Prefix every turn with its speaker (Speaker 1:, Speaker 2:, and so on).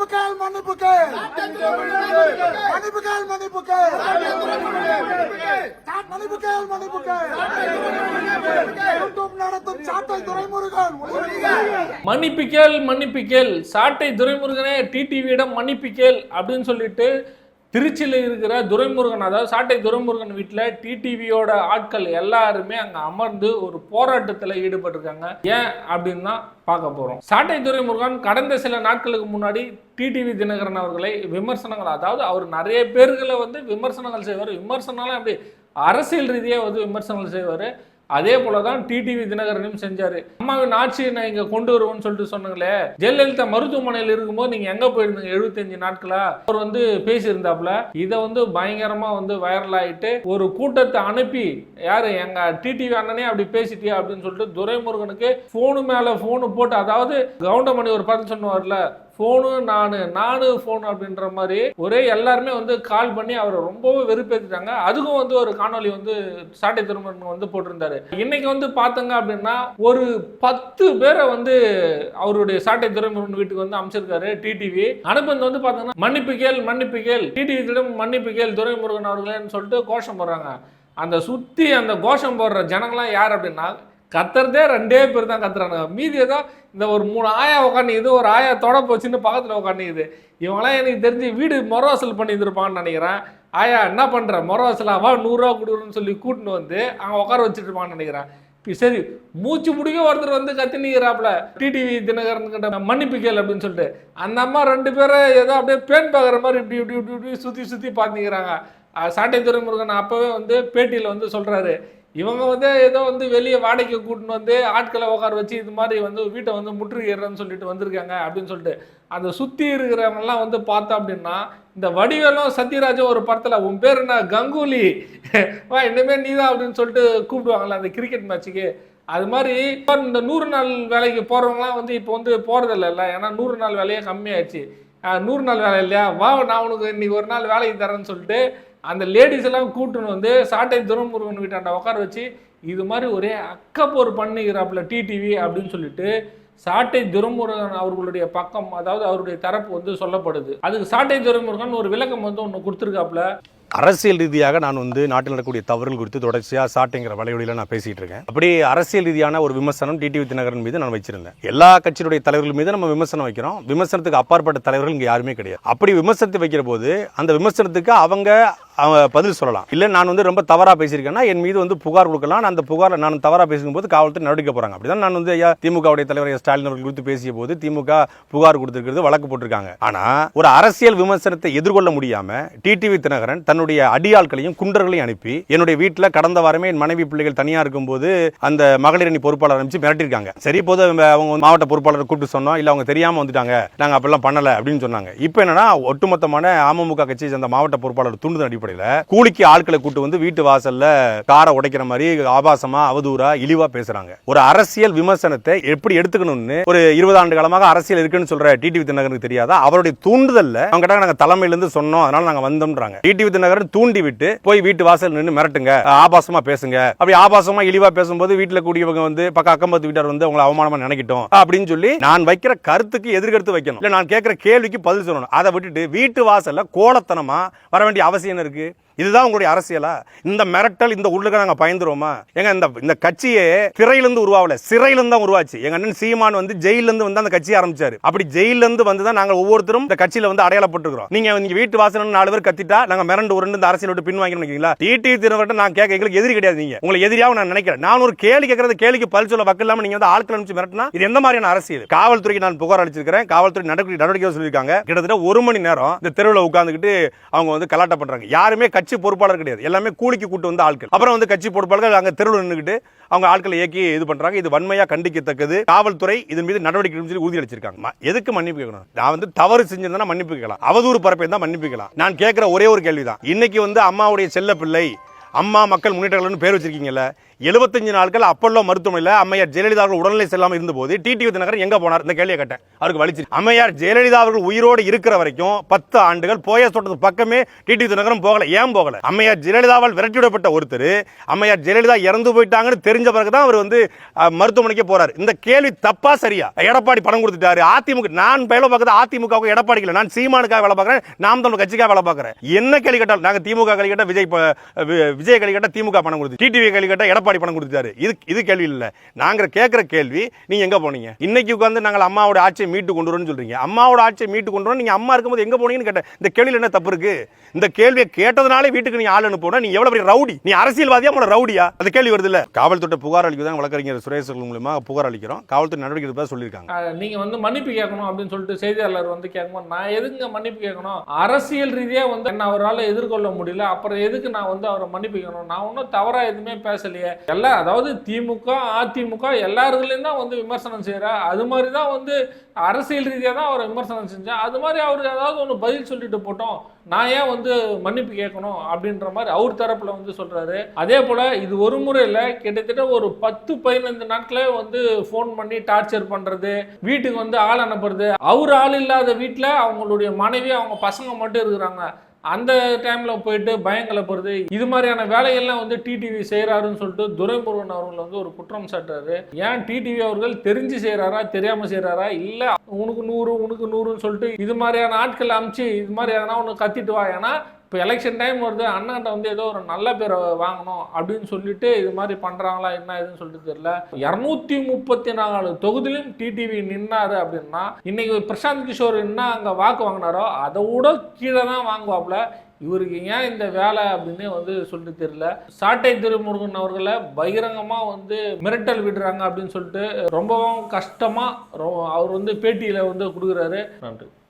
Speaker 1: மன்னிப்புகள் மன்னிப்புகள். மன்னிப்புகள் மன்னிப்புகள். மன்னிப்புகள் மன்னிப்புகள். நடத்தும் சாட்டை துரைமுருகன்.
Speaker 2: மன்னிப்பு கேள் சாட்டை துரைமுருகனே டிடிவியிடம் மன்னிப்பிக்கேள் அப்படின்னு சொல்லிட்டு திருச்சியில் இருக்கிற துரைமுருகன் அதாவது சாட்டை துரைமுருகன் வீட்டில் டிடிவியோட ஆட்கள் எல்லாருமே அங்கே அமர்ந்து ஒரு போராட்டத்தில் ஈடுபட்டிருக்காங்க. ஏன் அப்படின்னு தான் பார்க்க போகிறோம் சாட்டை துரைமுருகன் கடந்த சில நாட்களுக்கு முன்னாடி டிடிவி தினகரன் அவர்களை விமர்சனங்கள் அதாவது அவர் நிறைய பேர்களை வந்து விமர்சனங்கள் செய்வார். விமர்சனம்லாம் அப்படி அரசியல் ரீதியாக வந்து விமர்சனங்கள் செய்வார். அதே போல தான் டிடிவி தினகரனும் செஞ்சாரு. அம்மாவின் ஆட்சியை நான் இங்க கொண்டு வருவோம்னு சொல்லிட்டு சொன்னாங்களே ஜெயலலிதா மருத்துவமனையில் இருக்கும்போது நீங்க எங்க போயிருந்தீங்க எழுபத்தஞ்சு நாட்களா? அவர் வந்து பேசியிருந்தாப்புல இதை வந்து பயங்கரமா வந்து வைரல் ஆயிட்டு ஒரு கூட்டத்தை அனுப்பி யாரு எங்க டிடிவி அண்ணனே அப்படி பேசிட்டியா அப்படின்னு சொல்லிட்டு துரைமுருகனுக்கு போனு மேல போனு போட்டு அதாவது கவுண்டமணி ஒரு பதில் சொன்னார்ல ஃபோனு நானு நானு ஃபோன் அப்படின்ற மாதிரி ஒரே எல்லாருமே வந்து கால் பண்ணி அவரை ரொம்பவே வெறுப்பேற்றிட்டாங்க அதுக்கும் வந்து ஒரு காணொளி வந்து சாட்டை திருமணம் வந்து போட்டிருந்தாரு. இன்னைக்கு வந்து பார்த்தங்க அப்படின்னா ஒரு பத்து பேரை வந்து அவருடைய சாட்டை துறைமுருகன் வீட்டுக்கு வந்து அமைச்சிருக்காரு டிடிவி அனுப்பந்து வந்து பார்த்தோம்னா மன்னிப்பு கேள் மன்னிப்பு கேள். டிடிவியிடம் மன்னிப்பு கேள் துரைமுருகன் அவர்களேன்னு சொல்லிட்டு கோஷம் போடுறாங்க. அந்த சுற்றி அந்த கோஷம் போடுற ஜனங்கள்லாம் யார் அப்படின்னா கத்துறதே ரெண்டே பேர் தான் கத்துறாங்க மீதி ஏதோ இந்த ஒரு மூணு ஆயா உட்காந்துக்குது ஒரு ஆயா தொட போச்சுன்னு பக்கத்தில் உட்காந்துக்குது இவங்களாம் எனக்கு தெரிஞ்சு வீடு மொரவாசல் பண்ணி இருந்திருப்பான்னு நினைக்கிறேன். ஆயா என்ன பண்ணுற மொரவாசல் அவா நூறுரூவா கொடுக்குறன்னு சொல்லி கூட்டின்னு வந்து அங்கே உட்கார வச்சுட்டுருப்பான்னு நினைக்கிறேன். இப்போ சரி மூச்சு முடிக்க ஒருத்தர் வந்து கத்தினிக்கிறாப்புல டிடிவி தினகரன் கிட்ட மன்னிப்பு கேள் அப்படின்னு சொல்லிட்டு. அந்த அம்மா ரெண்டு பேரும் ஏதோ அப்படியே பேன் பார்க்குற மாதிரி இப்படி இப்படி இப்படி இப்படி சுற்றி சுற்றி பார்த்துக்கிறாங்க சாட்டை துறைமுருகன் அப்போவே வந்து பேட்டியில் வந்து சொல்கிறாரு இவங்க வந்து ஏதோ வந்து வெளியே வாடகைக்கு கூட்டின்னு வந்து ஆட்களை உட்கார வச்சு இது மாதிரி வந்து வீட்டை வந்து முற்றுகையிடுறேன்னு சொல்லிட்டு வந்திருக்காங்க அப்படின்னு சொல்லிட்டு. அந்த சுற்றி இருக்கிறவங்கலாம் வந்து பார்த்தோம் அப்படின்னா இந்த வடிவேலும் சத்யராஜும் ஒரு படத்தில் உன் பேர் என்ன? கங்குலி. வா இனிமேல் நீ தான் அப்படின்னு சொல்லிட்டு கூப்பிடுவாங்களே அந்த கிரிக்கெட் மேட்ச்சுக்கு அது மாதிரி இப்போ இந்த நூறு நாள் வேலைக்கு போகிறவங்களாம் வந்து இப்போ வந்து போகிறதில்ல ஏன்னா நூறு நாள் வேலையே கம்மியாயிடுச்சு. நூறு நாள் வேலை இல்லையா? வா நான் உனக்கு இன்னைக்கு ஒரு நாள் வேலைக்கு தரேன்னு சொல்லிட்டு அந்த லேடிஸ் எல்லாம் கூட்டுன்னு வந்து சாட்டை துரமுருகன் வீட்டாண்ட உட்கார வச்சு இது மாதிரி ஒரே அக்கப்போர் பண்ணுகிறாப்புல டிடிவி அப்படின்னு சொல்லிட்டு சாட்டை துரமுருகன் அவர்களுடைய பக்கம் அதாவது அவருடைய தரப்பு வந்து சொல்லப்படுது. அதுக்கு சாட்டை துரமுருகன் ஒரு விளக்கம் வந்து ஒன்று கொடுத்துருக்காப்புல.
Speaker 3: அரசியல் ரீதியாக நான் வந்து நாட்டில் நடக்கக்கூடிய தவறுகள் குறித்து தொடர்ச்சியாக சாட்டைங்கிற வலையொலியில் நான் பேசிகிட்டு இருக்கேன். அப்படி அரசியல் ரீதியான ஒரு விமர்சனம் டிடிவி தினகரன் மீது நான் வச்சிருந்தேன். எல்லா கட்சியுடைய தலைவர்கள் மீது நம்ம விமர்சனம் வைக்கிறோம். விமர்சனத்துக்கு அப்பாற்பட்ட தலைவர்கள் இங்கே யாருமே கிடையாது. அப்படி விமர்சனத்தை வைக்கிற போது அந்த விமர்சனத்துக்கு அவங்க அவங்க பதில் சொல்லலாம். இல்லை நான் வந்து ரொம்ப தவறாக பேசியிருக்கேன்னா என் மீது வந்து புகார் கொடுக்கலாம். அந்த புகார் நான் தவறாக பேசும்போது காவல்துறை நடவடிக்கை போகிறாங்க அப்படிதான் நான் வந்து ஐயா திமுகவுடைய தலைவர் ஸ்டாலின் அவர்கள் குறித்து பேசிய போது திமுக புகார் கொடுத்துருக்கிறது வழக்கு போட்டிருக்காங்க. ஆனால் ஒரு அரசியல் விமர்சனத்தை எதிர்கொள்ள முடியாம டிடிவி தினகரன் தன்னுடைய அடியாட்களையும் குண்டர்களையும் அனுப்பி என்னுடைய வீட்டில் கடந்த வாரமே என் மனைவி பிள்ளைகள் தனியாக இருக்கும்போது அந்த மகளிர் அணி பொறுப்பாளர் அனுப்பிச்சு மிரட்டிருக்காங்க சரி போது அவங்க மாவட்ட பொறுப்பாளர் கூப்பிட்டு சொன்னோம். இல்லை அவங்க தெரியாமல் வந்துட்டாங்க. நாங்கள் அப்படிலாம் பண்ணலை அப்படின்னு சொன்னாங்க. இப்போ என்னன்னா ஒட்டுமொத்தமான அமமுக கட்சி அந்த மாவட்ட பொறுப்பாளர் தூண்டுதல் அடிப்படையில் கூலிக்கு ஆட்களை கூட்டு வந்து வீட்டு வாசல்ல காரை உடைக்கிற மாதிரி ஆபாசமா அவதூறா இழிவா பேசுறாங்க. ஒரு அரசியல் விமர்சனத்தை எப்படி எடுத்துக்கணும்னு ஒரு இருபது ஆண்டு காலமாக அரசியல் இருக்குன்னு சொல்ற டிடிவி தினகரனுக்கு தெரியாதா? அவருடைய தூண்டுதல்ல அவங்க நாங்க தலைமையில இருந்து சொன்னோம் அதனால நாங்க வந்தோம்ன்றாங்க. டிடிவி தினகரன் தூண்டி விட்டு போய் வீட்டு வாசல் நின்று மிரட்டுங்க ஆபாசமா பேசுங்க. அப்படி ஆபாசமா இழிவா பேசும்போது வீட்டுல கூடியவங்க வந்து பக்க அக்கம்பத்து வீட்டார் வந்து உங்களை அவமானமா நினைக்கட்டும் அப்படின்னு சொல்லி நான் வைக்கிற கருத்துக்கு எதிர்கருத்து வைக்கணும். இல்ல நான் கேட்கிற கேள்விக்கு பதில் சொல்லணும். அதை விட்டுட்டு வீட்டு வாசல்ல கோலத்தனமா வர வேண்டிய அவசியம் இருக்கு? இருக்கு இதுதான் உங்களுடைய அரசியலா? இந்த மிரட்டல் இந்த உள்ளுக்கு நாங்க பயந்துருவோமா? எங்க இந்த இந்த கட்சியே திரையிலிருந்து உருவாகல. சிறையிலிருந்து தான் உருவாச்சு. எங்க அண்ணன் சீமான் வந்து ஜெயிலிருந்து வந்து அந்த கட்சியை ஆரம்பிச்சாரு. அப்படி ஜெயிலிருந்து வந்து தான் நாங்கள் ஒவ்வொருத்தரும் இந்த கட்சியில வந்து அடையாளப்பட்டிருக்கிறோம். நீங்க நீங்க வீட்டு வாசல் நாலு பேர் கத்திட்டா நாங்க மிரண்டு உருண்டு இந்த அரசியல் விட்டு பின் வாங்கி நினைக்கிறீங்களா டிடி திருவட்ட நான் கேட்க எங்களுக்கு எதிரி கிடையாது நீங்க. உங்களை எதிரியாக நான் நினைக்கிறேன் நான் ஒரு கேள்வி கேட்கறது கேள்விக்கு பதில் சொல்ல வக்கு இல்லாம நீங்க வந்து ஆட்கள் அனுப்பிச்சு மிரட்டினா இது எந்த மாதிரியான அரசியல்? காவல்துறைக்கு நான் புகார் அளிச்சிருக்கிறேன். காவல்துறை நடவடிக்கை நடவடிக்கை சொல்லியிருக்காங்க. கிட்டத்தட்ட ஒரு மணி நேரம் இந்த தெருவில் உட்காந்துக்கிட்டு அவங்க வந்து கலாட்டம் பண்றாங்க யாருமே கட்சி கட்சி பொறுப்பாளர் கிடையாது. எல்லாமே கூலிக்கு கூட்டு வந்த ஆட்கள். அப்புறம் வந்து கட்சி பொறுப்பாளர்கள் அங்கே தெருவில் நின்றுக்கிட்டு அவங்க ஆட்களை இயக்கி இது பண்றாங்க. இது வன்மையா கண்டிக்கத்தக்கது. காவல்துறை இதன் மீது நடவடிக்கை சொல்லி உறுதி அளிச்சிருக்காங்க. எதுக்கு மன்னிப்பு கேட்கணும்? நான் வந்து தவறு செஞ்சிருந்தா மன்னிப்பு கேட்கலாம். அவதூறு பரப்பை தான் மன்னிப்பிக்கலாம் நான் கேட்கிற ஒரே ஒரு கேள்விதான். இன்னைக்கு வந்து அம்மாவுடைய செல்ல பிள்ளை அம்மா மக்கள் முன்னேற்றங்கள்னு பேர் வச்சிருக்கீங்கல்ல எழுபத்தஞ்சு நாட்கள் அப்பல்லோ மருத்துவமனையில் அம்மையார் ஜெயலலிதா அவர்கள் உடல்நிலை செல்லாமல் இருந்தபோது டிடி வித்நகரன் எங்க போனார்? இந்த கேள்வியை கேட்டேன். அவருக்கு வலிச்சு அம்மையார் ஜெயலலிதா அவர்கள் உயிரோடு இருக்கிற வரைக்கும் பத்து ஆண்டுகள் போய தோட்டத்து பக்கமே டிடி வித்நகரன் போகல ஏன் போகல? அம்மையார் ஜெயலலிதாவால் விரட்டிவிடப்பட்ட ஒருத்தர் அம்மையார் ஜெயலலிதா இறந்து போயிட்டாங்கன்னு தெரிஞ்ச பிறகு தான் அவர் வந்து மருத்துவமனைக்கு போறாரு. இந்த கேள்வி தப்பா சரியா? எடப்பாடி பணம் கொடுத்துட்டாரு. அதிமுக நான் வேலை பார்க்கறது அதிமுக எடப்பாடி இல்லை. நான் சீமானுக்காக வேலை பார்க்குறேன் நாம் தமிழ் கட்சிக்காக வேலை பார்க்கறேன். என்ன கேள்வி கேட்டாலும் நாங்க திமுக கேள்வி கேட்டால் விஜய் விஜய் கேள்வி கேட்டால் திமுக பணம் கொடுத்து டிடிவி கேள்வி கேட்டால் எடப்பாடி பணம் கொடுத்தாரு இது இது கேள்வி இல்ல. நாங்க கேட்கிற கேள்வி நீங்க எங்க போனீங்க? இன்னைக்கு உட்கார்ந்து நாங்கள் அம்மாவோட ஆட்சியை மீட்டு கொண்டு வரோம்னு சொல்றீங்க. அம்மாவோட ஆட்சியை மீட்டு கொண்டு வரோம் நீங்க அம்மா இருக்கும்போது எங்க போனீங்கன்னு கேட்டேன். இந்த கேள்வியில் என்ன தப்பு இருக்கு? இந்த கேள்வியை கேட்டதுனாலே வீட்டுக்கு நீ ஆள் அனுப்பணும் நீ எவ்வளவு பெரிய ரவுடி? நீ அரசியல்வாதியா உங்களோட ரவுடியா? அந்த கேள்வி வருது இல்ல? காவல்துறை புகார் அளிக்கதான் வழக்கறிஞர் சுரேஷ் அவர்கள் மூலமா புகார் அளிக்கிறோம். காவல்துறை நடவடிக்கை எடுப்பதா சொல்லியிருக்காங்க.
Speaker 2: அஹ் நீங்க வந்து மன்னிப்பு கேட்கணும் அப்படின்னு சொல்லிட்டு செய்தியாளர் வந்து கேட்கும்போது நான் எதுங்க மன்னிப்பு கேட்கணும்? அரசியல் ரீதியா வந்து என்ன அவரால் எதிர்கொள்ள முடியல. அப்புறம் எதுக்கு நான் வந்து அவரை மன்னிப்பு கேட்கணும்? நான் ஒன்றும் தவறா எதுவுமே பேசலையே. எல்லா அதாவது திமுக அதிமுக எல்லாருக்குள்ளேயும் தான் வந்து விமர்சனம் செய்கிறார் அது மாதிரி தான் வந்து அரசியல் ரீதியாக தான் அவரை விமர்சனம் செஞ்சேன். அது மாதிரி அவர் ஏதாவது ஒன்று பதில் சொல்லிட்டு போட்டோம். நான் ஏன் வந்து மன்னிப்பு கேட்கணும் அப்படின்ற மாதிரி அவர் தரப்பில் வந்து சொல்கிறாரு அதே போல் இது ஒரு முறையில் கிட்டத்தட்ட ஒரு பத்து பதினைந்து நாட்களே வந்து ஃபோன் பண்ணி டார்ச்சர் பண்ணுறது வீட்டுக்கு வந்து ஆள் அனுப்புறது. அவர் ஆள் இல்லாத வீட்டில் அவங்களுடைய மனைவி அவங்க பசங்க மட்டும் இருக்கிறாங்க. அந்த டைமில் போயிட்டு பயம் கலப்புறது. இது மாதிரியான வேலைகள்லாம் வந்து டிடிவி செய்கிறாருன்னு சொல்லிட்டு துரைமுருகன் அவர்கள் வந்து ஒரு குற்றம் சாட்டுறாரு. ஏன் டிடிவி அவர்கள் தெரிஞ்சு செய்கிறாரா தெரியாமல் செய்கிறாரா இல்லை உனக்கு நூறு உனக்கு நூறுன்னு சொல்லிட்டு இது மாதிரியான ஆட்கள் அமுச்சு இது மாதிரி எதனா ஒன்று கத்திட்டு வா. ஏன்னா இப்போ எலெக்ஷன் டைம் வருது அண்ணாண்ட வந்து ஏதோ ஒரு நல்ல பேரை வாங்கணும் அப்படின்னு சொல்லிட்டு இது மாதிரி பண்ணுறாங்களா என்ன ஏதுன்னு சொல்லிட்டு தெரியல. இரநூத்தி முப்பத்தி நாலு தொகுதியிலும் டிடிவி நின்னாரு அப்படின்னா இன்னைக்கு பிரசாந்த் கிஷோர் என்ன அங்கே வாக்கு வாங்கினாரோ அதை விட கீழே தான் வாங்குவாப்புல. இவருக்கு ஏன் இந்த வேலை அப்படின்னு வந்து சொல்லிட்டு தெரியல. சாட்டை திருமுருகன் அவர்களை பகிரங்கமாக வந்து மிரட்டல் விடுறாங்க அப்படின்னு சொல்லிட்டு ரொம்பவும் கஷ்டமாக அவர் வந்து பேட்டியில் வந்து கொடுக்குறாரு. நன்றி.